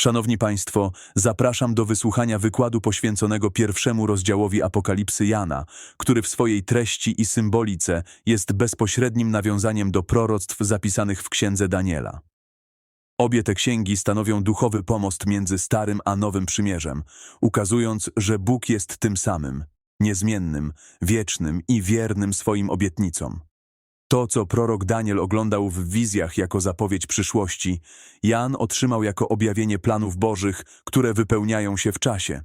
Szanowni Państwo, zapraszam do wysłuchania wykładu poświęconego pierwszemu rozdziałowi Apokalipsy Jana, który w swojej treści i symbolice jest bezpośrednim nawiązaniem do proroctw zapisanych w księdze Daniela. Obie te księgi stanowią duchowy pomost między Starym a Nowym Przymierzem, ukazując, że Bóg jest tym samym, niezmiennym, wiecznym i wiernym swoim obietnicom. To, co prorok Daniel oglądał w wizjach jako zapowiedź przyszłości, Jan otrzymał jako objawienie planów bożych, które wypełniają się w czasie.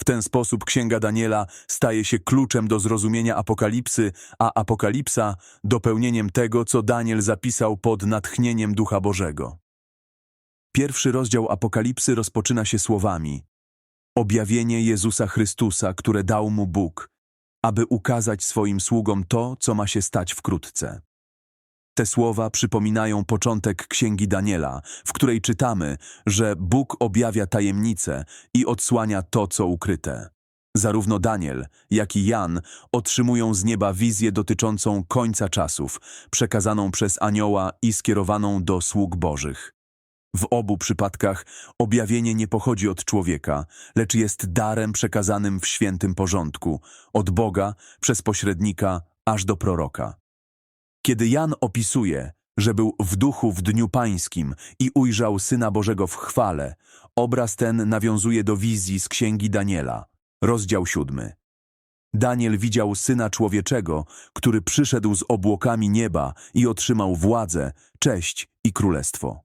W ten sposób Księga Daniela staje się kluczem do zrozumienia Apokalipsy, a Apokalipsa dopełnieniem tego, co Daniel zapisał pod natchnieniem Ducha Bożego. Pierwszy rozdział Apokalipsy rozpoczyna się słowami Objawienie Jezusa Chrystusa, które dał mu Bóg, aby ukazać swoim sługom to, co ma się stać wkrótce. Te słowa przypominają początek Księgi Daniela, w której czytamy, że Bóg objawia tajemnice i odsłania to, co ukryte. Zarówno Daniel, jak i Jan otrzymują z nieba wizję dotyczącą końca czasów, przekazaną przez anioła i skierowaną do sług bożych. W obu przypadkach objawienie nie pochodzi od człowieka, lecz jest darem przekazanym w świętym porządku, od Boga, przez pośrednika, aż do proroka. Kiedy Jan opisuje, że był w duchu w dniu pańskim i ujrzał Syna Bożego w chwale, obraz ten nawiązuje do wizji z Księgi Daniela, rozdział siódmy. Daniel widział Syna Człowieczego, który przyszedł z obłokami nieba i otrzymał władzę, cześć i królestwo.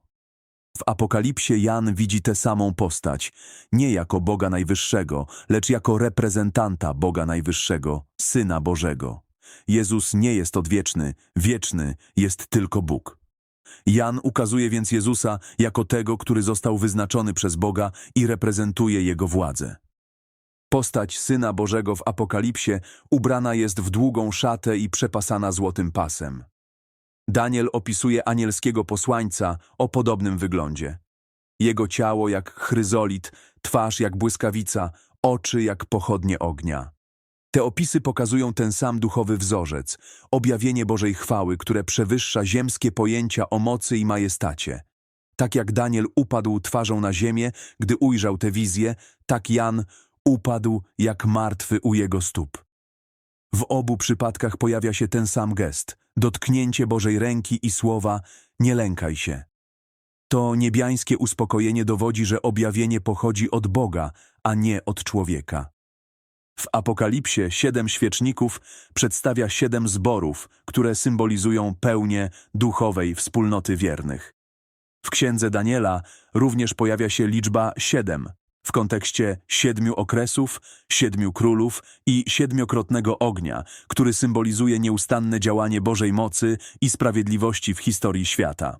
W Apokalipsie Jan widzi tę samą postać, nie jako Boga Najwyższego, lecz jako reprezentanta Boga Najwyższego, Syna Bożego. Jezus nie jest odwieczny, wieczny jest tylko Bóg. Jan ukazuje więc Jezusa jako tego, który został wyznaczony przez Boga i reprezentuje Jego władzę. Postać Syna Bożego w Apokalipsie ubrana jest w długą szatę i przepasana złotym pasem. Daniel opisuje anielskiego posłańca o podobnym wyglądzie. Jego ciało jak chryzolit, twarz jak błyskawica, oczy jak pochodnie ognia. Te opisy pokazują ten sam duchowy wzorzec, objawienie Bożej chwały, które przewyższa ziemskie pojęcia o mocy i majestacie. Tak jak Daniel upadł twarzą na ziemię, gdy ujrzał tę wizję, tak Jan upadł jak martwy u jego stóp. W obu przypadkach pojawia się ten sam gest, dotknięcie Bożej ręki i słowa nie lękaj się. To niebiańskie uspokojenie dowodzi, że objawienie pochodzi od Boga, a nie od człowieka. W Apokalipsie siedem świeczników przedstawia siedem zborów, które symbolizują pełnię duchowej wspólnoty wiernych. W księdze Daniela również pojawia się liczba siedem, w kontekście siedmiu okresów, siedmiu królów i siedmiokrotnego ognia, który symbolizuje nieustanne działanie Bożej mocy i sprawiedliwości w historii świata.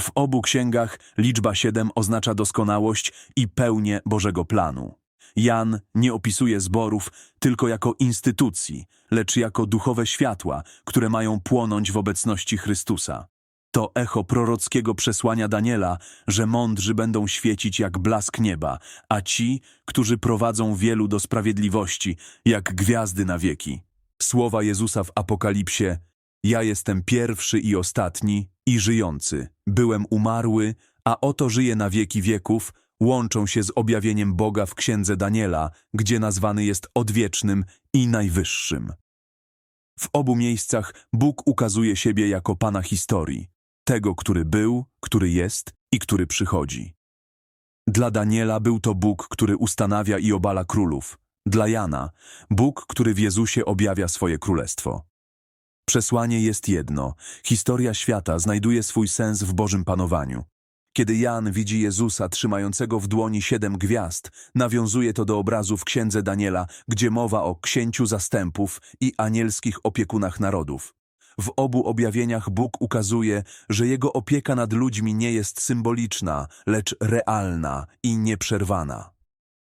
W obu księgach liczba siedem oznacza doskonałość i pełnię Bożego planu. Jan nie opisuje zborów tylko jako instytucji, lecz jako duchowe światła, które mają płonąć w obecności Chrystusa. To echo prorockiego przesłania Daniela, że mądrzy będą świecić jak blask nieba, a ci, którzy prowadzą wielu do sprawiedliwości, jak gwiazdy na wieki. Słowa Jezusa w Apokalipsie Ja jestem pierwszy i ostatni i żyjący. Byłem umarły, a oto żyję na wieki wieków, łączą się z objawieniem Boga w księdze Daniela, gdzie nazwany jest odwiecznym i najwyższym. W obu miejscach Bóg ukazuje siebie jako Pana historii tego, który był, który jest i który przychodzi. Dla Daniela był to Bóg, który ustanawia i obala królów. Dla Jana Bóg, który w Jezusie objawia swoje królestwo. Przesłanie jest jedno. Historia świata znajduje swój sens w Bożym panowaniu. Kiedy Jan widzi Jezusa trzymającego w dłoni siedem gwiazd, nawiązuje to do obrazu w księdze Daniela, gdzie mowa o księciu zastępów i anielskich opiekunach narodów. W obu objawieniach Bóg ukazuje, że Jego opieka nad ludźmi nie jest symboliczna, lecz realna i nieprzerwana.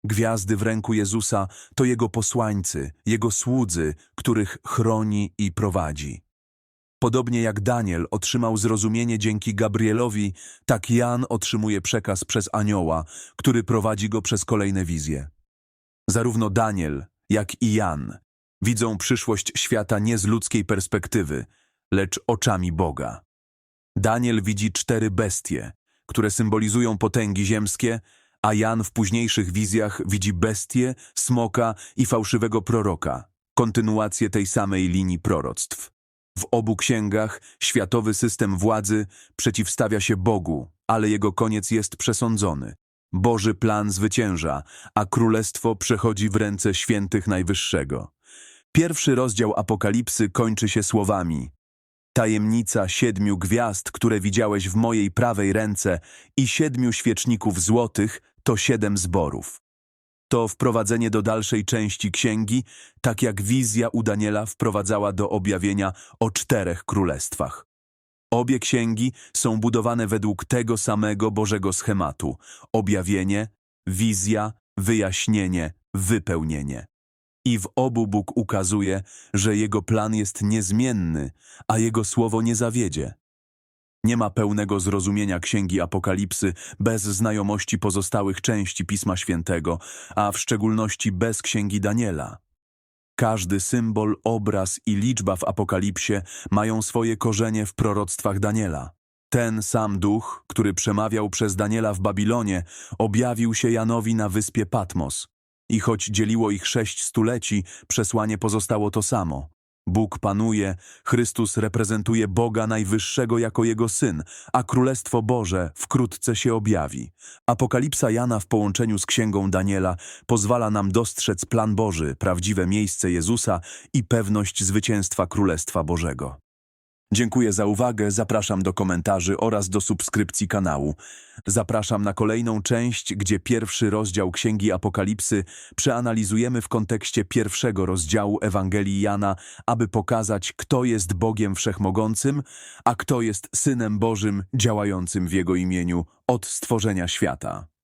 Gwiazdy w ręku Jezusa to Jego posłańcy, Jego słudzy, których chroni i prowadzi. Podobnie jak Daniel otrzymał zrozumienie dzięki Gabrielowi, tak Jan otrzymuje przekaz przez anioła, który prowadzi go przez kolejne wizje. Zarówno Daniel, jak i Jan widzą przyszłość świata nie z ludzkiej perspektywy, lecz oczami Boga. Daniel widzi cztery bestie, które symbolizują potęgi ziemskie, a Jan w późniejszych wizjach widzi bestię, smoka i fałszywego proroka, kontynuację tej samej linii proroctw. W obu księgach światowy system władzy przeciwstawia się Bogu, ale jego koniec jest przesądzony. Boży plan zwycięża, a królestwo przechodzi w ręce świętych Najwyższego. Pierwszy rozdział Apokalipsy kończy się słowami Tajemnica siedmiu gwiazd, które widziałeś w mojej prawej ręce i siedmiu świeczników złotych to siedem zborów. To wprowadzenie do dalszej części księgi, tak jak wizja u Daniela wprowadzała do objawienia o czterech królestwach. Obie księgi są budowane według tego samego Bożego schematu: objawienie, wizja, wyjaśnienie, wypełnienie. I w obu Bóg ukazuje, że Jego plan jest niezmienny, a Jego słowo nie zawiedzie. Nie ma pełnego zrozumienia Księgi Apokalipsy bez znajomości pozostałych części Pisma Świętego, a w szczególności bez Księgi Daniela. Każdy symbol, obraz i liczba w Apokalipsie mają swoje korzenie w proroctwach Daniela. Ten sam duch, który przemawiał przez Daniela w Babilonie, objawił się Janowi na wyspie Patmos. I choć dzieliło ich sześć stuleci, przesłanie pozostało to samo. Bóg panuje, Chrystus reprezentuje Boga Najwyższego jako Jego Syn, a Królestwo Boże wkrótce się objawi. Apokalipsa Jana w połączeniu z Księgą Daniela pozwala nam dostrzec plan Boży, prawdziwe miejsce Jezusa i pewność zwycięstwa Królestwa Bożego. Dziękuję za uwagę, zapraszam do komentarzy oraz do subskrypcji kanału. Zapraszam na kolejną część, gdzie pierwszy rozdział Księgi Apokalipsy przeanalizujemy w kontekście pierwszego rozdziału Ewangelii Jana, aby pokazać, kto jest Bogiem Wszechmogącym, a kto jest Synem Bożym działającym w Jego imieniu od stworzenia świata.